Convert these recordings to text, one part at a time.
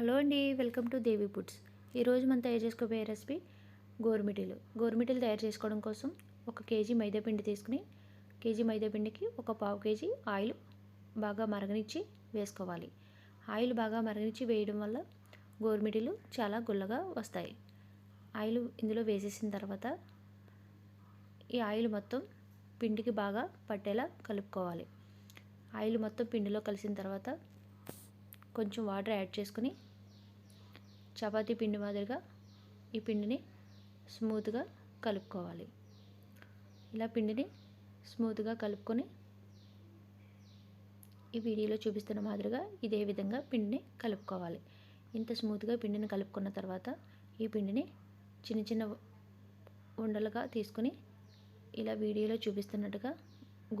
Hello అండి welcome to Devi foods. ఈరోజు మనం తయారు చేసుకోబోయే రెసిపీ గోరుమిటీలు గోరుమిటీలు తయారు చేసుకోవడం కోసం ఒక కేజీ మైదాపిండి తీసుకుని కేజీ మైదాపిండికి ఒక పావు కేజీ ఆయిల్ బాగా మరగనిచ్చి వేసుకోవాలి. ఆయిల్ బాగా మరగనిచ్చి వేయడం వల్ల గోరుమిటీలు చాలా గుల్లగా వస్తాయి. ఆయిల్ ఇందులో వేసేసిన తర్వాత ఈ ఆయిల్ మొత్తం పిండికి బాగా పట్టేలా కలుపుకోవాలి. ఆయిల్ మొత్తం పిండిలో కలిసిన తర్వాత కొంచెం వాటర్ యాడ్ చేసుకుని చపాతీ పిండి మాదిరిగా ఈ పిండిని స్మూత్గా కలుపుకోవాలి. ఇలా పిండిని స్మూత్గా కలుపుకొని ఈ వీడియోలో చూపిస్తున్న మాదిరిగా ఇదే విధంగా పిండిని కలుపుకోవాలి. ఇంత స్మూత్గా పిండిని కలుపుకున్న తర్వాత ఈ పిండిని చిన్న చిన్న ఉండలుగా తీసుకుని ఇలా వీడియోలో చూపిస్తున్నట్టుగా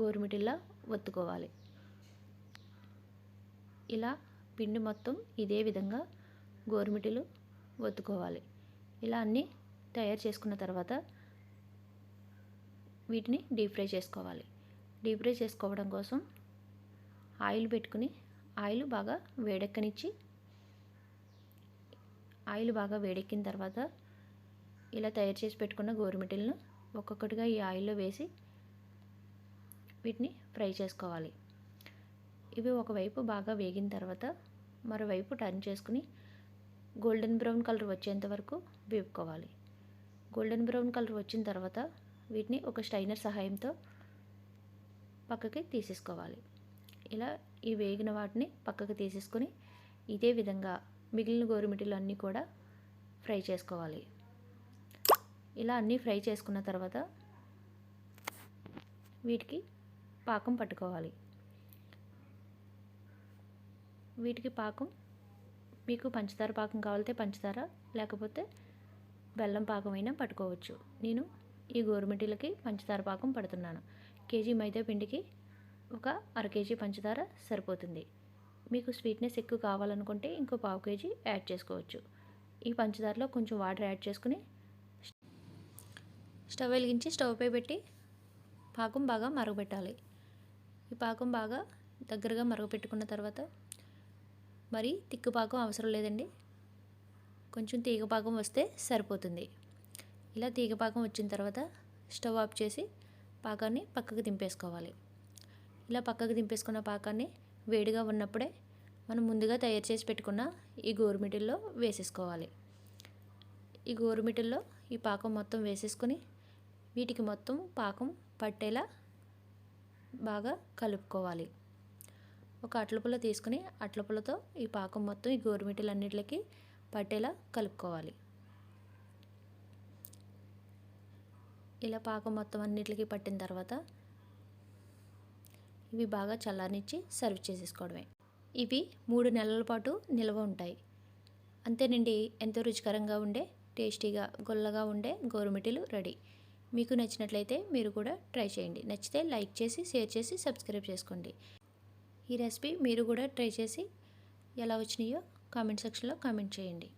గోరుమిటిల్లా ఒత్తుకోవాలి. ఇలా పిండి మొత్తం ఇదే విధంగా గోరుమిటిలు ఒత్తుకోవాలి. ఇలా అన్నీ తయారు చేసుకున్న తర్వాత వీటిని డీప్ ఫ్రై చేసుకోవాలి. డీప్ ఫ్రై చేసుకోవడం కోసం ఆయిల్ పెట్టుకుని ఆయిల్ బాగా వేడెక్కనిచ్చి ఆయిల్ బాగా వేడెక్కిన తర్వాత ఇలా తయారు చేసి పెట్టుకున్న గోరుమిటిలను ఒక్కొక్కటిగా ఈ ఆయిల్లో వేసి వీటిని ఫ్రై చేసుకోవాలి. ఇవి ఒకవైపు బాగా వేగిన తర్వాత మరోవైపు టర్న్ చేసుకుని గోల్డెన్ బ్రౌన్ కలర్ వచ్చేంత వరకు వేపుకోవాలి. గోల్డెన్ బ్రౌన్ కలర్ వచ్చిన తర్వాత వీటిని ఒక స్టైనర్ సహాయంతో పక్కకి తీసేసుకోవాలి. ఇలా ఈ వేగిన వాటిని పక్కకి తీసేసుకొని ఇదే విధంగా మిగిలిన గోరుమిటిలు అన్నీ కూడా ఫ్రై చేసుకోవాలి. ఇలా అన్నీ ఫ్రై చేసుకున్న తర్వాత వీటికి పాకం పట్టుకోవాలి. వీటికి పాకం మీకు పంచదార పాకం కావాలితే పంచదార లేకపోతే బెల్లం పాకం అయినా పట్టుకోవచ్చు. నేను ఈ గోరుమిటీలకి పంచదార పాకం పడుతున్నాను. కేజీ మైదా పిండికి ఒక అర కేజీ పంచదార సరిపోతుంది. మీకు స్వీట్నెస్ ఎక్కువ కావాలనుకుంటే ఇంకో పావు కేజీ యాడ్ చేసుకోవచ్చు. ఈ పంచదారలో కొంచెం వాటర్ యాడ్ చేసుకుని స్టవ్ వెలిగించి స్టవ్ పై పెట్టి పాకం బాగా మరగబెట్టాలి. ఈ పాకం బాగా దగ్గరగా మరగపెట్టుకున్న తర్వాత మరి తిక్కు పాకం అవసరం లేదండి. కొంచెం తీగ పాకం వస్తే సరిపోతుంది. ఇలా తీగపాకం వచ్చిన తర్వాత స్టవ్ ఆఫ్ చేసి పాకాన్ని పక్కకు దింపేసుకోవాలి. ఇలా పక్కకు దింపేసుకున్న పాకాన్ని వేడిగా ఉన్నప్పుడే మనం ముందుగా తయారు చేసి పెట్టుకున్న ఈ గోరుమిటిల్లో వేసేసుకోవాలి. ఈ గోరుమిటిల్లో ఈ పాకం మొత్తం వేసేసుకొని వీటికి మొత్తం పాకం పట్టేలా బాగా కలుపుకోవాలి. ఒక అట్లపుల్ల తీసుకుని అట్లపులతో ఈ పాకం మొత్తం ఈ గోరుమిటీలన్నిటికి పట్టేలా కలుపుకోవాలి. ఇలా పాకం మొత్తం అన్నిటికి పట్టిన తర్వాత ఇవి బాగా చల్లారనిచ్చి సర్వ్ చేసేసుకోవడమే. ఇవి మూడు నెలల పాటు నిల్వ ఉంటాయి. అంతేనండి ఎంతో రుచికరంగా ఉండే టేస్టీగా గొల్లగా ఉండే గోరుమిటీలు రెడీ. మీకు నచ్చినట్లయితే మీరు కూడా ట్రై చేయండి. నచ్చితే లైక్ చేసి షేర్ చేసి సబ్స్క్రైబ్ చేసుకోండి. ఈ రెసిపీ మీరు కూడా ట్రై చేసి ఎలా వచ్చినాయో కామెంట్ సెక్షన్లో కామెంట్ చేయండి.